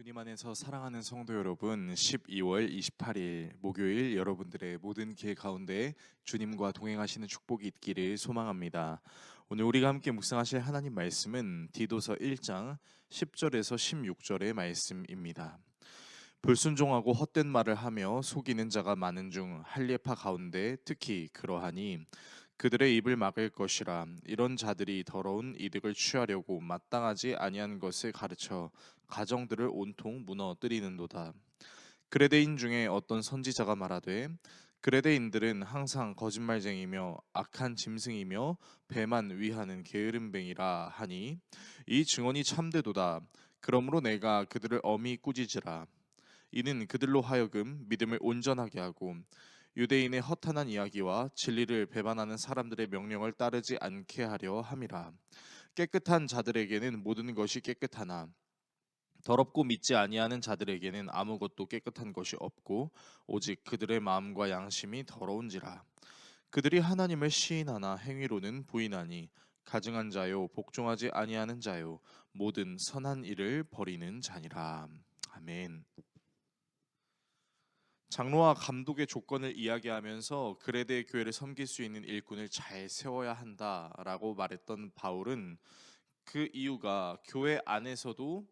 주님 안에서 사랑하는 성도 여러분, 12월 28일 목요일 여러분들의 모든 길 가운데 주님과 동행하시는 축복이 있기를 소망합니다. 오늘 우리가 함께 묵상하실 하나님 말씀은 디도서 1장 10절에서 16절의 말씀입니다. 불순종하고 헛된 말을 하며 속이는 자가 많은 중 할례파 가운데 특히 그러하니 그들의 입을 막을 것이라 이런 자들이 더러운 이득을 취하려고 마땅하지 아니한 것을 가르쳐 가정들을 온통 무너뜨리는도다. 그레데인 중에 어떤 선지자가 말하되 그레데인들은 항상 거짓말쟁이며 악한 짐승이며 배만 위하는 게으름뱅이라 하니 이 증언이 참되도다. 그러므로 내가 그들을 엄히 꾸짖으라. 이는 그들로 하여금 믿음을 온전하게 하고 유대인의 허탄한 이야기와 진리를 배반하는 사람들의 명령을 따르지 않게 하려 함이라. 깨끗한 자들에게는 모든 것이 깨끗하나 더럽고 믿지 아니하는 자들에게는 아무것도 깨끗한 것이 없고 오직 그들의 마음과 양심이 더러운지라. 그들이 하나님을 시인하나 행위로는 부인하니 가증한 자요 복종하지 아니하는 자요 모든 선한 일을 버리는 자니라. 아멘. 장로와 감독의 조건을 이야기하면서 그레데 교회를 섬길 수 있는 일꾼을 잘 세워야 한다라고 말했던 바울은 그 이유가 교회 안에서도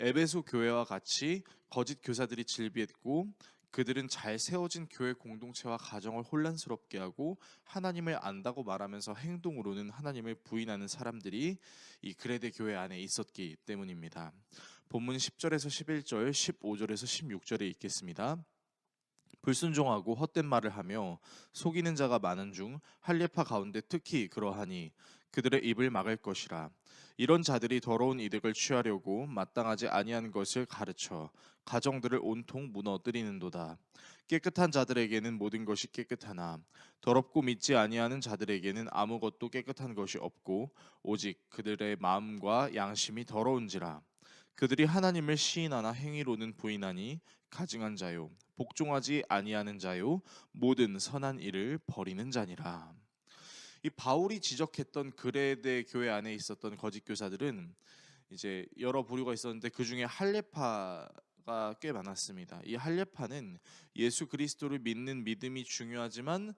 에베소 교회와 같이 거짓 교사들이 질비했고 그들은 잘 세워진 교회 공동체와 가정을 혼란스럽게 하고 하나님을 안다고 말하면서 행동으로는 하나님을 부인하는 사람들이 이 그레데 교회 안에 있었기 때문입니다. 본문 10절에서 11절, 15절에서 16절에 있겠습니다. 불순종하고 헛된 말을 하며 속이는 자가 많은 중 할례파 가운데 특히 그러하니 그들의 입을 막을 것이라. 이런 자들이 더러운 이득을 취하려고 마땅하지 아니한 것을 가르쳐 가정들을 온통 무너뜨리는도다. 깨끗한 자들에게는 모든 것이 깨끗하나 더럽고 믿지 아니하는 자들에게는 아무것도 깨끗한 것이 없고 오직 그들의 마음과 양심이 더러운지라 그들이 하나님을 시인하나 행위로는 부인하니 가증한 자요 복종하지 아니하는 자요 모든 선한 일을 버리는 자니라. 이 바울이 지적했던 그레데 교회 안에 있었던 거짓 교사들은 이제 여러 부류가 있었는데 그 중에 할례파가 꽤 많았습니다. 이 할례파는 예수 그리스도를 믿는 믿음이 중요하지만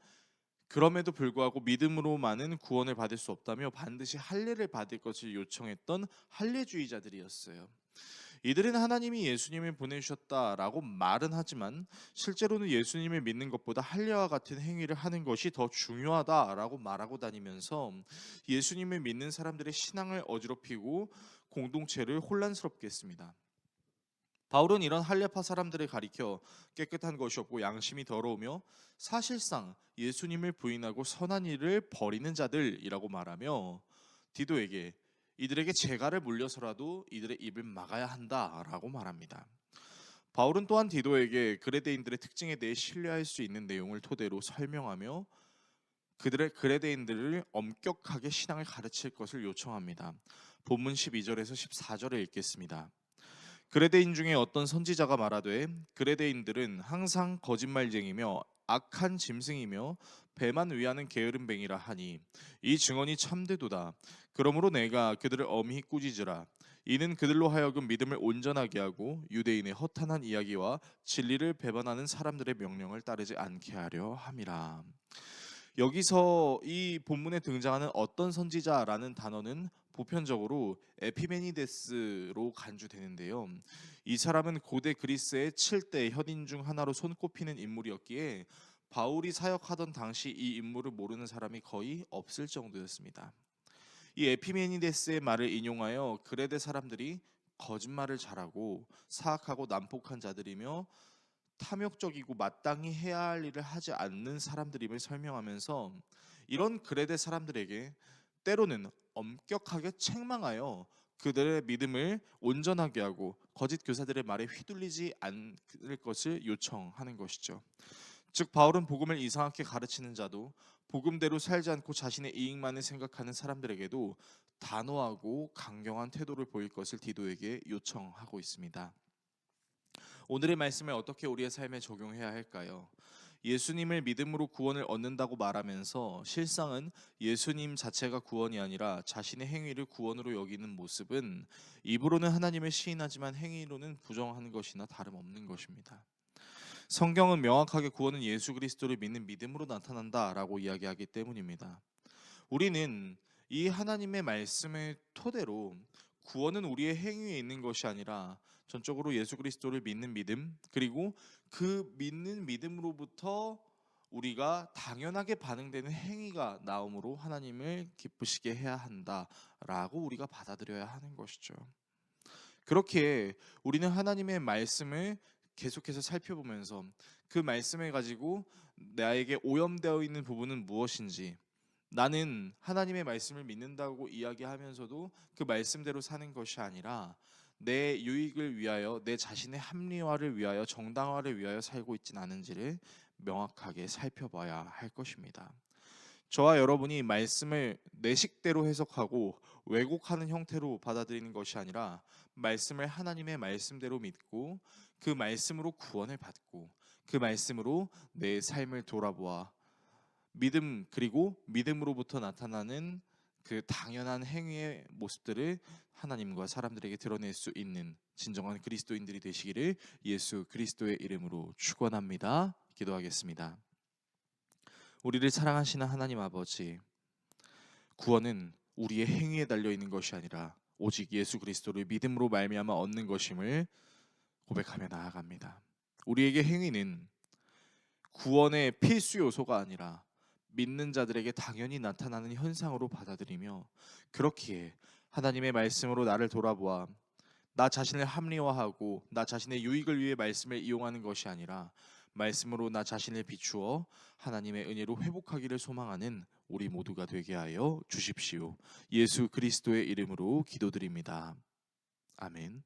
그럼에도 불구하고 믿음으로만은 구원을 받을 수 없다며 반드시 할례를 받을 것을 요청했던 할례주의자들이었어요. 이들은 하나님이 예수님을 보내주셨다라고 말은 하지만 실제로는 예수님을 믿는 것보다 할례와 같은 행위를 하는 것이 더 중요하다라고 말하고 다니면서 예수님을 믿는 사람들의 신앙을 어지럽히고 공동체를 혼란스럽게 했습니다. 바울은 이런 할례파 사람들을 가리켜 깨끗한 것이 없고 양심이 더러우며 사실상 예수님을 부인하고 선한 일을 버리는 자들이라고 말하며 디도에게 이들에게 재가를 물려서라도 이들의 입을 막아야 한다라고 말합니다. 바울은 또한 디도에게 그레데인들의 특징에 대해 신뢰할 수 있는 내용을 토대로 설명하며 그들의 그레데인들을 엄격하게 신앙을 가르칠 것을 요청합니다. 본문 12절에서 14절을 읽겠습니다. 그레데인 중에 어떤 선지자가 말하되 그레데인들은 항상 거짓말쟁이며 악한 짐승이며 배만 위하는 게으름뱅이라 하니 이 증언이 참되도다. 그러므로 내가 그들을 엄히 꾸짖으라. 이는 그들로 하여금 믿음을 온전하게 하고 유대인의 허탄한 이야기와 진리를 배반하는 사람들의 명령을 따르지 않게 하려 함이라. 여기서 이 본문에 등장하는 어떤 선지자라는 단어는 보편적으로 에피메니데스로 간주되는데요. 이 사람은 고대 그리스의 7대 현인 중 하나로 손꼽히는 인물이었기에 바울이 사역하던 당시 이 인물을 모르는 사람이 거의 없을 정도였습니다. 이 에피메니데스의 말을 인용하여 그레데 사람들이 거짓말을 잘하고 사악하고 난폭한 자들이며 탐욕적이고 마땅히 해야 할 일을 하지 않는 사람들임을 설명하면서 이런 그레데 사람들에게 때로는 엄격하게 책망하여 그들의 믿음을 온전하게 하고 거짓 교사들의 말에 휘둘리지 않을 것을 요청하는 것이죠. 즉 바울은 복음을 이상하게 가르치는 자도 복음대로 살지 않고 자신의 이익만을 생각하는 사람들에게도 단호하고 강경한 태도를 보일 것을 디도에게 요청하고 있습니다. 오늘의 말씀을 어떻게 우리의 삶에 적용해야 할까요? 예수님을 믿음으로 구원을 얻는다고 말하면서 실상은 예수님 자체가 구원이 아니라 자신의 행위를 구원으로 여기는 모습은 입으로는 하나님을 시인하지만 행위로는 부정하는 것이나 다름없는 것입니다. 성경은 명확하게 구원은 예수 그리스도를 믿는 믿음으로 나타난다라고 이야기하기 때문입니다. 우리는 이 하나님의 말씀을 토대로 구원은 우리의 행위에 있는 것이 아니라 전적으로 예수 그리스도를 믿는 믿음 그리고 그 믿는 믿음으로부터 우리가 당연하게 반응되는 행위가 나옴으로 하나님을 기쁘시게 해야 한다라고 우리가 받아들여야 하는 것이죠. 그렇게 우리는 하나님의 말씀을 계속해서 살펴보면서 그 말씀을 가지고 나에게 오염되어 있는 부분은 무엇인지 나는 하나님의 말씀을 믿는다고 이야기하면서도 그 말씀대로 사는 것이 아니라 내 유익을 위하여 내 자신의 합리화를 위하여 정당화를 위하여 살고 있진 않은지를 명확하게 살펴봐야 할 것입니다. 저와 여러분이 말씀을 내 식대로 해석하고 왜곡하는 형태로 받아들이는 것이 아니라 말씀을 하나님의 말씀대로 믿고 그 말씀으로 구원을 받고 그 말씀으로 내 삶을 돌아보아 믿음 그리고 믿음으로부터 나타나는 그 당연한 행위의 모습들을 하나님과 사람들에게 드러낼 수 있는 진정한 그리스도인들이 되시기를 예수 그리스도의 이름으로 축원합니다. 기도하겠습니다. 우리를 사랑하시는 하나님 아버지 구원은 우리의 행위에 달려 있는 것이 아니라 오직 예수 그리스도를 믿음으로 말미암아 얻는 것임을 고백하며 나아갑니다. 우리에게 행위는 구원의 필수 요소가 아니라 믿는 자들에게 당연히 나타나는 현상으로 받아들이며 그렇기에 하나님의 말씀으로 나를 돌아보아 나 자신을 합리화하고 나 자신의 유익을 위해 말씀을 이용하는 것이 아니라 말씀으로 나 자신을 비추어 하나님의 은혜로 회복하기를 소망하는 우리 모두가 되게 하여 주십시오. 예수 그리스도의 이름으로 기도드립니다. 아멘.